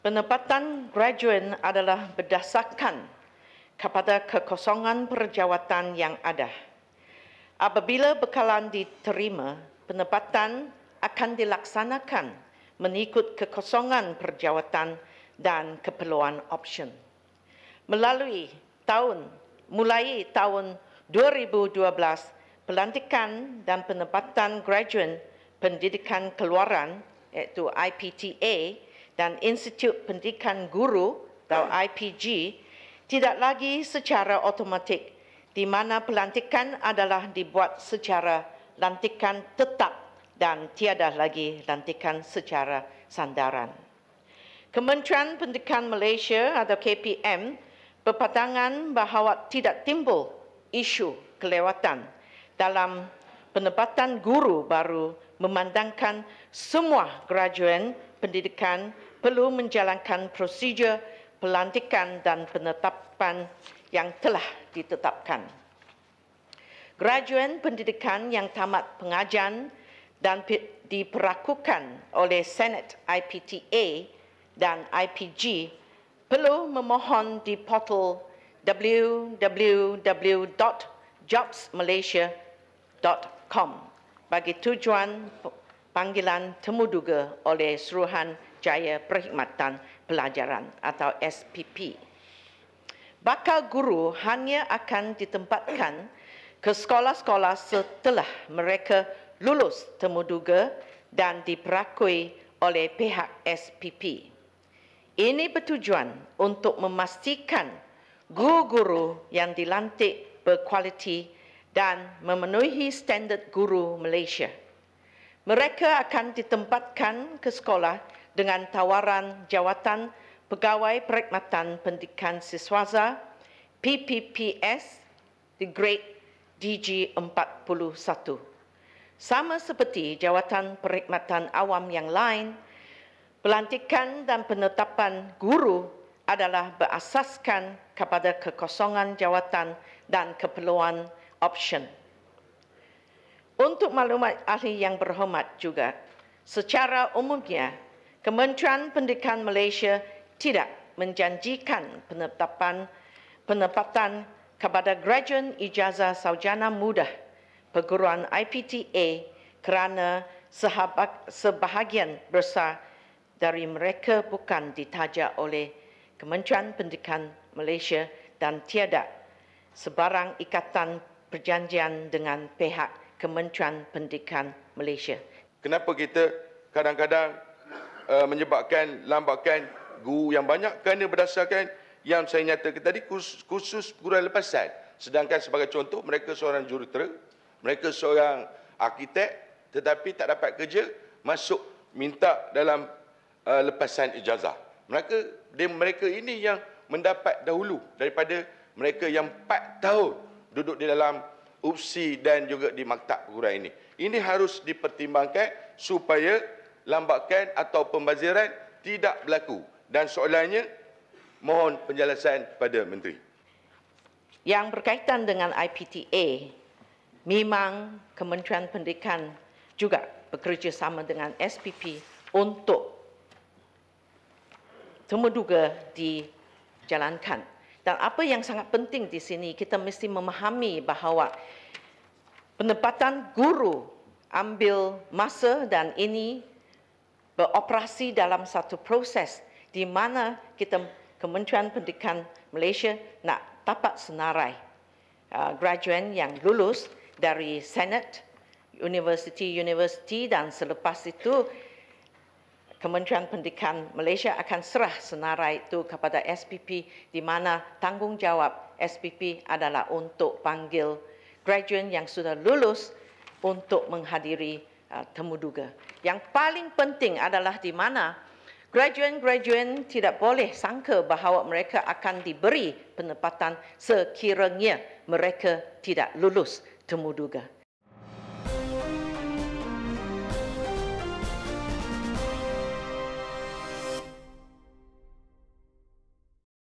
Penempatan graduan adalah berdasarkan kepada kekosongan perjawatan yang ada. Apabila bekalan diterima, penempatan akan dilaksanakan mengikut kekosongan perjawatan dan keperluan option. Melalui tahun mulai tahun 2012, pelantikan dan penempatan graduan pendidikan keluaran iaitu IPTA dan Institut Pendidikan Guru atau IPG tidak lagi secara otomatik di mana pelantikan adalah dibuat secara lantikan tetap dan tiada lagi lantikan secara sandaran. Kementerian Pendidikan Malaysia atau KPM berpandangan bahawa tidak timbul isu kelewatan dalam penempatan guru baru memandangkan semua graduan pendidikan perlu menjalankan prosedur pelantikan dan penetapan yang telah ditetapkan. Graduan pendidikan yang tamat pengajian dan diperlakukan oleh Senate IPTA dan IPG perlu memohon di portal www.jobsmalaysia.com bagi tujuan panggilan temuduga oleh Suruhan Jaya Perkhidmatan Pelajaran atau SPP. Bakal guru hanya akan ditempatkan ke sekolah-sekolah setelah mereka lulus temuduga dan diperakui oleh pihak SPP. Ini bertujuan untuk memastikan guru-guru yang dilantik berkualiti dan memenuhi standard guru Malaysia. Mereka akan ditempatkan ke sekolah dengan tawaran jawatan pegawai perkhidmatan pendidikan siswaza PPPS di grade DG 41. Sama seperti jawatan perkhidmatan awam yang lain, pelantikan dan penetapan guru adalah berasaskan kepada kekosongan jawatan dan keperluan option. Untuk maklumat ahli yang berhormat juga, secara umumnya Kementerian Pendidikan Malaysia tidak menjanjikan penetapan penempatan kepada graduan ijazah sarjana muda perguruan IPTA kerana sebahagian besar dari mereka bukan ditaja oleh Kementerian Pendidikan Malaysia dan tiada sebarang ikatan perjanjian dengan pihak Kementerian Pendidikan Malaysia. Kenapa kita kadang-kadang uh, menyebabkan lambakan guru yang banyak kerana berdasarkan yang saya nyatakan tadi khusus, khusus perguruan lepasan. Sedangkan sebagai contoh mereka seorang jurutera, mereka seorang arkitek tetapi tak dapat kerja masuk minta dalam uh, lepasan ijazah. Mereka dia, mereka ini yang mendapat dahulu daripada mereka yang 4 tahun duduk di dalam UPSI dan juga di maktab perguruan ini. Ini harus dipertimbangkan supaya lambakan atau pembaziran tidak berlaku. Dan soalannya mohon penjelasan pada menteri. Yang berkaitan dengan IPTA memang Kementerian Pendidikan juga bekerjasama dengan SPP untuk temuduga dijalankan. Dan apa yang sangat penting di sini kita mesti memahami bahawa penempatan guru ambil masa dan ini beroperasi dalam satu proses di mana kita Kementerian Pendidikan Malaysia nak dapat senarai uh, graduan yang lulus dari Senate, University-University dan selepas itu Kementerian Pendidikan Malaysia akan serah senarai itu kepada SPP di mana tanggungjawab SPP adalah untuk panggil graduan yang sudah lulus untuk menghadiri temuduga. Yang paling penting adalah di mana graduan-graduan tidak boleh sangka bahawa mereka akan diberi penempatan sekiranya mereka tidak lulus temuduga.